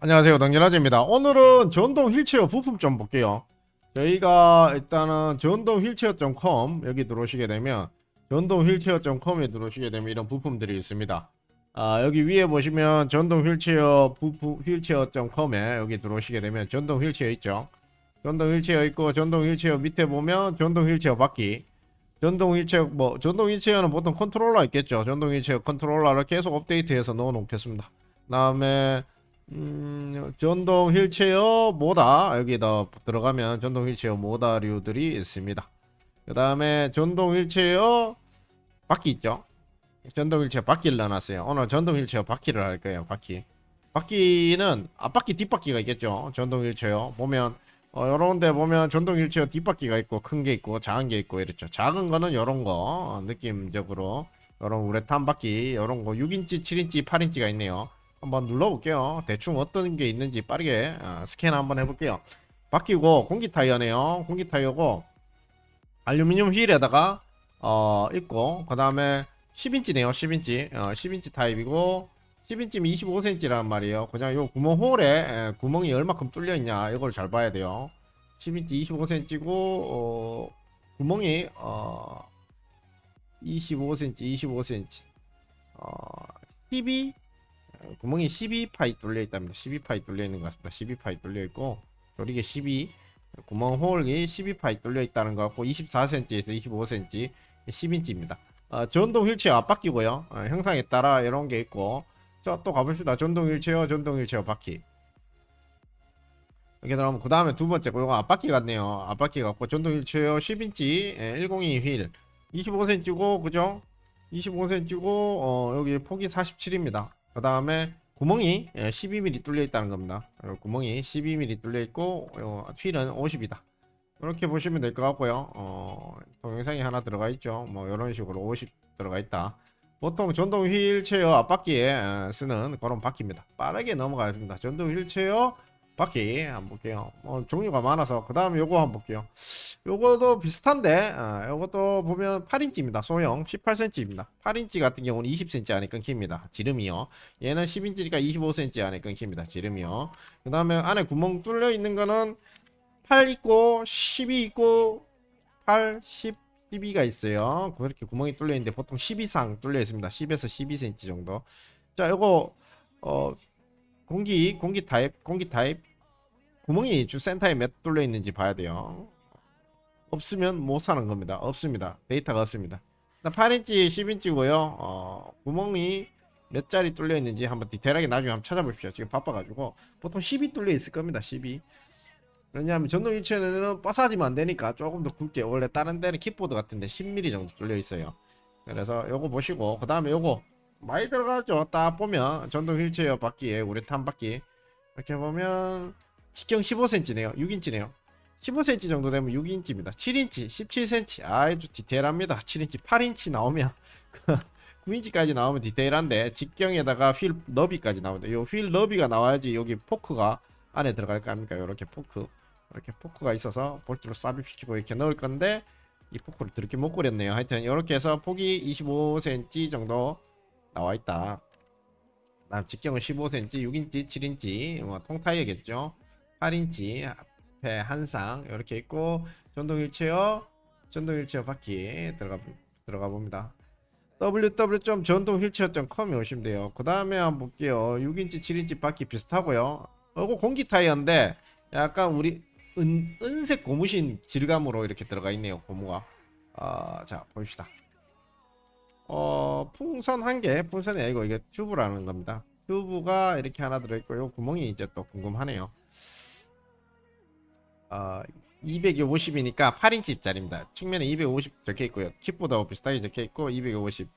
안녕하세요. 당진아재입니다. 오늘은 전동 휠체어 부품 좀 볼게요. 저희가 일단은 전동 휠체어.com 여기 들어오시게 되면 전동 휠체어.com에 들어오시게 되면 이런 부품들이 있습니다. 아 여기 위에 보시면 전동 휠체어 부품 휠체어.com에 여기 들어오시게 되면 전동 휠체어 있죠? 전동 휠체어 있고 전동 휠체어 밑에 보면 전동 휠체어 바퀴. 전동 휠체어 뭐 전동 휠체어는 보통 컨트롤러 있겠죠? 전동 휠체어 컨트롤러를 계속 업데이트해서 넣어 놓겠습니다. 다음에 음, 전동 휠체어 모다 여기다 들어가면 전동 휠체어 모다류들이 있습니다. 그 다음에 전동 휠체어 바퀴 있죠. 전동 휠체어 바퀴를 넣어놨어요. 오늘 전동 휠체어 바퀴를 할 거예요. 바퀴. 바퀴는 앞바퀴 뒷바퀴가 있겠죠. 전동 휠체어 보면 어, 요런데 보면 전동 휠체어 뒷바퀴가 있고 큰 게 있고 작은 게 있고 이렇죠. 작은 거는 요런 거 어, 느낌적으로 요런 우레탄 바퀴 요런 거 6인치, 7인치, 8인치가 있네요. 한번 눌러볼게요. 대충 어떤 게 있는지 빠르게 어, 스캔 한번 해볼게요. 바뀌고 공기 타이어네요. 공기 타이어고 알루미늄 휠에다가 어 있고 그 다음에 10인치네요. 10인치 어, 10인치 타입이고 10인치면 25cm란 말이에요. 그냥 요 구멍 홀에 에, 구멍이 얼마큼 뚫려 있냐 이걸 잘 봐야 돼요. 10인치 25cm고 어, 구멍이 어 25cm 25cm 어 12 어, 구멍이 12파이 뚫려 있답니다. 12파이 뚫려 있는 것 같습니다. 12파이 뚫려 있고 조리개 12 구멍 홀이 12파이 뚫려 있다는 것 같고 24cm에서 25cm 10인치입니다. 어, 전동 휠체어 앞바퀴고요. 어, 형상에 따라 이런 게 있고 자또 가봅시다. 전동 휠체어 전동 휠체어 바퀴 이렇게 들어가면 그 다음에 두 번째 거 이거 앞바퀴 같네요. 앞바퀴 같고 전동 휠체어 10인치 102 휠 25cm고 그죠? 25cm고 어, 여기 폭이 47입니다. 그 다음에 구멍이 예, 12mm 뚫려 있다는 겁니다. 어, 구멍이 12mm 뚫려 있고 어, 휠은 50이다. 이렇게 보시면 될 것 같고요. 어, 동영상이 하나 들어가 있죠. 뭐 이런 식으로 50 들어가 있다. 보통 전동 휠체어 앞바퀴에 어, 쓰는 그런 바퀴입니다. 빠르게 넘어가겠습니다. 전동 휠체어 바퀴 한번 볼게요. 어, 종류가 많아서 그 다음에 요거 한번 볼게요. 요거도 비슷한데 어, 요것도 보면 8인치입니다. 소형 18cm입니다. 8인치 같은 경우는 20cm 안에 끊깁니다. 지름이요. 얘는 10인치니까 25cm 안에 끊깁니다. 지름이요. 그 다음에 안에 구멍 뚫려 있는 거는 8 있고 12 있고 8, 10, 12가 있어요. 그렇게 구멍이 뚫려 있는데 보통 10 이상 뚫려 있습니다. 10에서 12cm 정도. 자, 요거 어 공기 공기 타입 공기 타입 구멍이 주 센터에 몇 뚫려 있는지 봐야 돼요. 없으면 못 사는 겁니다. 없습니다. 데이터가 없습니다. 8인치, 10인치고요. 어, 구멍이 몇 자리 뚫려 있는지 한번 디테일하게 나중에 한번 찾아보십시오. 지금 바빠가지고 보통 10이 뚫려 있을 겁니다. 10이. 왜냐하면 전동 휠체어는 빠사지면 안 되니까 조금 더 굵게 원래 다른 데는 킥보드 같은데 10mm 정도 뚫려 있어요. 그래서 요거 보시고 그 다음에 요거 많이 들어가죠. 딱 보면 전동 휠체어 바퀴에 우레탄 바퀴 이렇게 보면 직경 15cm네요. 6인치네요. 15cm 정도 되면 6인치입니다. 7인치, 17cm. 아주 디테일합니다. 7인치, 8인치 나오면 9인치까지 나오면 디테일한데 직경에다가 휠 너비까지 나오는데 요휠 너비가 나와야지 여기 포크가 안에 들어갈 거 아닙니까? 이렇게 포크. 이렇게 포크가 있어서 볼트로 삽입시키고 이렇게 넣을 건데 이 포크를 그렇게 못 그렸네요. 하여튼 이렇게 해서 폭이 25cm 정도 나와 있다. 다음 직경은 15cm, 6인치, 7인치, 뭐 통타이어겠죠. 8인치 앞에 한쌍 이렇게 있고 전동 휠체어, 전동 휠체어 바퀴 들어가 들어가 봅니다. www.전동휠체어.com에 오시면 돼요. 그 다음에 한번 볼게요. 6인치, 7인치 바퀴 비슷하고요. 이거 공기 타이어인데 약간 우리 은, 은색 고무신 질감으로 이렇게 들어가 있네요. 고무가. 아, 자 봅시다. 어 풍선 한 개, 풍선이 아니고 이게 튜브라는 겁니다. 튜브가 이렇게 하나 들어있고요. 구멍이 이제 또 궁금하네요. 어 250이니까 8인치짜리입니다. 측면에 250 적혀 있고요. 킥보드하고 비슷하게 적혀 있고 250.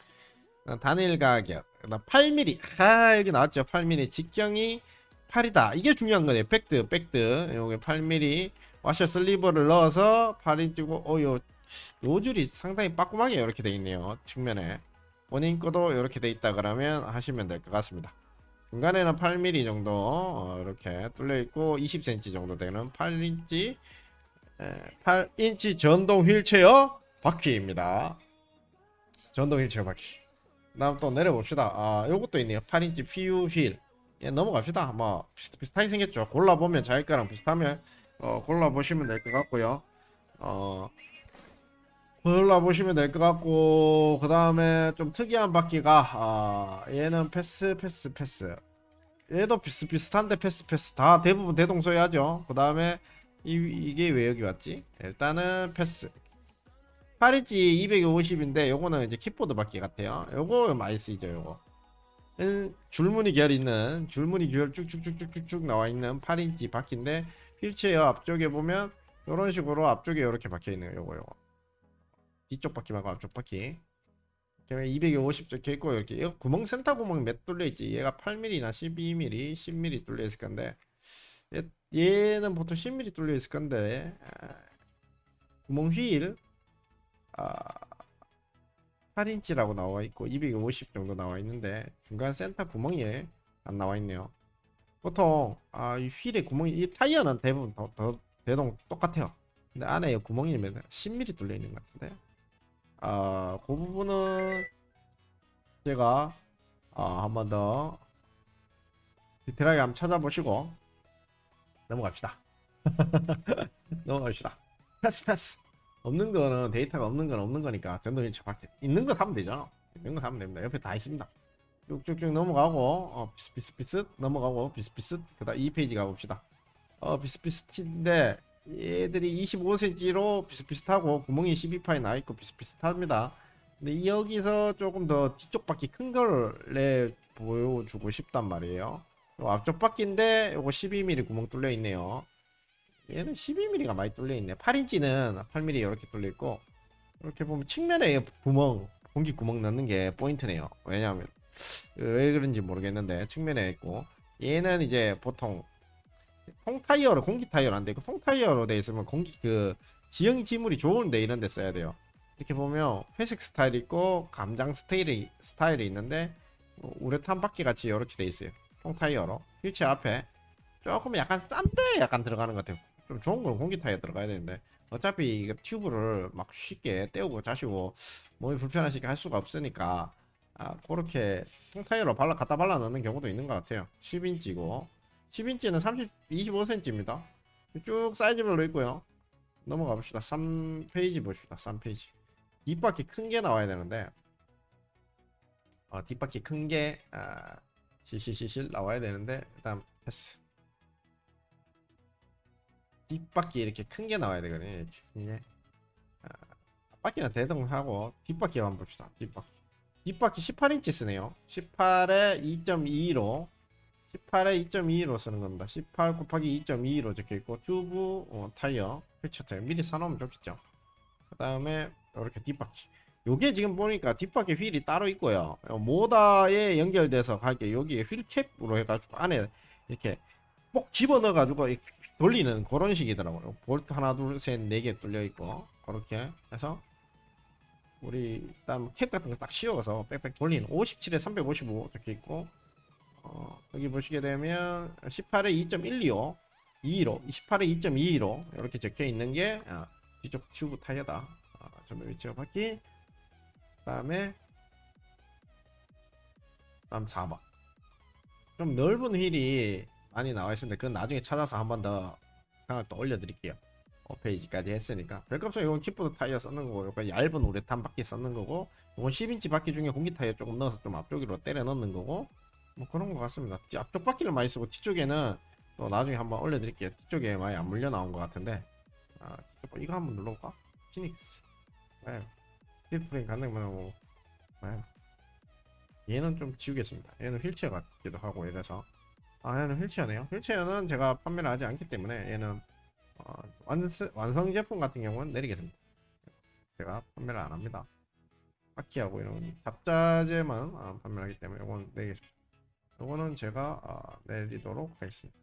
단일 가격 8mm. 아 여기 나왔죠. 8mm 직경이 8이다. 이게 중요한 거네요. 팩트, 팩트. 요게 8mm 와셔 슬리버를 넣어서 8인치고 어요 노즐이 상당히 빠꾸하게 이렇게 돼 있네요. 측면에 원인 거도 이렇게 돼 있다 그러면 하시면 될 것 같습니다. 중간에는 8mm 정도 어, 이렇게 뚫려 있고 20cm 정도 되는 8인치 8인치 전동 휠체어 바퀴입니다. 전동 휠체어 바퀴. 다음 또 내려봅시다. 아, 요것도 있네요. 8인치 PU 휠. 예, 넘어갑시다. 뭐 비슷 비슷하게 생겼죠. 골라보면 자기 거랑 비슷하면 어, 골라보시면 될 것 같고요. 어, 골라보시면 될 것 같고 그 다음에 좀 특이한 바퀴가 아, 얘는 패스 패스 패스 얘도 비슷비슷한데 패스 패스 다 대부분 대동소이하죠. 그 다음에 이, 이게 왜 여기 왔지? 일단은 패스 8인치 250인데 요거는 이제 킥보드 바퀴 같아요. 요거 많이 쓰이죠 요거. 은 줄무늬 결 있는 줄무늬 결 쭉쭉쭉쭉쭉 나와 있는 8인치 바퀴인데 휠체어 앞쪽에 보면 이런 식으로 앞쪽에 이렇게 박혀 있네요. 요거 요거 뒤쪽 바퀴 말고 앞쪽 바퀴. 그다음에 250 적혀 있고 이렇게 얘가 구멍 센터 구멍이 몇 뚫려 있지? 얘가 8mm나 12mm, 10mm 뚫려 있을 건데 얘, 얘는 보통 10mm 뚫려 있을 건데 아, 구멍 휠 아, 8인치라고 나와 있고 250 정도 나와 있는데 중간 센터 구멍이 안 나와 있네요. 보통 아, 이 휠에 구멍이 이 타이어는 대부분 더, 더 대동 똑같아요. 근데 안에 구멍이 몇 10mm 뚫려 있는 것 같은데. 아, 그 부분은 제가 아, 한 번 더 디테일하게 한번 찾아보시고 넘어갑시다. 넘어갑시다. 패스 패스. 없는 거는 데이터가 없는 건 없는 거니까 전동일체 밖에 있는 거 사면 되잖아. 있는 거 사면 됩니다. 옆에 다 있습니다. 쭉쭉쭉 넘어가고 어, 비슷비슷비슷 넘어가고 비슷비슷 그다음 2페이지 가봅시다. 어 비슷비슷인데 얘들이 25cm로 비슷비슷하고 구멍이 12파에 나 있고 비슷비슷합니다. 근데 여기서 조금 더 뒤쪽 바퀴 큰걸내 보여주고 싶단 말이에요. 요 앞쪽 바퀴인데 요거 12mm 구멍 뚫려 있네요. 얘는 12mm가 많이 뚫려 있네. 8인치는 8mm 이렇게 뚫려 있고 이렇게 보면 측면에 구멍 공기 구멍 넣는 게 포인트네요. 왜냐하면 왜 그런지 모르겠는데 측면에 있고 얘는 이제 보통 통 타이어로 공기 타이어로 안 되고 통 타이어로 돼 있으면 공기 그 지형이 지물이 좋은데 이런 데 써야 돼요. 이렇게 보면 회색 스타일이 있고 감장 스타일이 스타일이 있는데 어, 우레탄 바퀴 같이 이렇게 돼 있어요. 통 타이어로 휠체 앞에 조금 약간 싼데 약간 들어가는 것 같아요. 좀 좋은 건 공기 타이어 들어가야 되는데 어차피 이게 튜브를 막 쉽게 떼우고 자시고 몸이 불편하시게 할 수가 없으니까 아 그렇게 통 타이어로 발라 갖다 발라 넣는 경우도 있는 것 같아요. 10인치고 10인치는 30 25cm입니다. 쭉 사이즈별로 있고요. 넘어가 봅시다. 3페이지 봅시다. 3페이지. 뒷바퀴 큰 게 나와야 되는데 어, 뒷바퀴 큰게 아, 실실실실 나와야 되는데 일단 패스. 뒷바퀴 이렇게 큰 게 나와야 되거든요. 이렇게 큰 게. 아, 앞바퀴는 대동하고 뒷바퀴 한번 봅시다. 뒷바퀴. 뒷바퀴 18인치 쓰네요. 18에 2.22로 18에 2.22로 쓰는 겁니다. 18 곱하기 2.22로 적혀 있고 튜브 어, 타이어 휠체 타이어 미리 사놓으면 좋겠죠. 그 다음에 이렇게 뒷바퀴. 요게 지금 보니까 뒷바퀴 휠이 따로 있고요. 어, 모다에 연결돼서 갈게 여기에 휠캡으로 해가지고 안에 이렇게 꼭 집어넣어 가지고 돌리는 그런 식이더라고요. 볼트 하나 둘셋 네 개 뚫려 있고 그렇게 해서 우리 일단 캡 같은 거 딱 씌워서 빽빽 돌리는 57에 355 적혀 있고 어, 여기 보시게 되면 18에 2.125 22로 18에 2.22로 이렇게 적혀 있는 게 아, 뒤쪽 튜브 타이어다. 아, 전면 위치가 바퀴. 그다음에 다음 4번. 좀 넓은 휠이 많이 나와 있는데 그건 나중에 찾아서 한 번 더 상을 또 올려드릴게요. 5페이지까지 했으니까 별값은 이건 킥보드 타이어 썼는 거고 이건 얇은 우레탄 바퀴 썼는 거고 이건 10인치 바퀴 중에 공기 타이어 조금 넣어서 좀 앞쪽으로 때려 넣는 거고 뭐 그런 것 같습니다. 뒤- 앞쪽 바퀴를 많이 쓰고 뒤쪽에는 또 나중에 한번 올려드릴게요. 뒤쪽에 많이 안 물려 나온 것 같은데 아, 이거 한번 눌러볼까? 피닉스 네. 스틸프레임 가능만 하고 네. 얘는 좀 지우겠습니다. 얘는 휠체어 같기도 하고 이래서 아 얘는 휠체어네요. 휠체어는 제가 판매를 하지 않기 때문에 얘는 어, 완성, 완성 제품 같은 경우는 내리겠습니다. 제가 판매를 안 합니다. 바퀴하고 이런 잡자재만 어, 판매하기 때문에 이건 내리겠습니다. 요거는 제가 어, 내리도록 하겠습니다.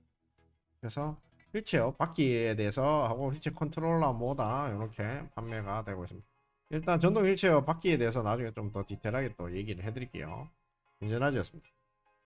그래서 휠체어 바퀴에 대해서 하고 휠체어 컨트롤러 모다 이렇게 판매가 되고 있습니다. 일단 전동 휠체어 바퀴에 대해서 나중에 좀 더 디테일하게 또 얘기를 해드릴게요. 운전하지였습니다.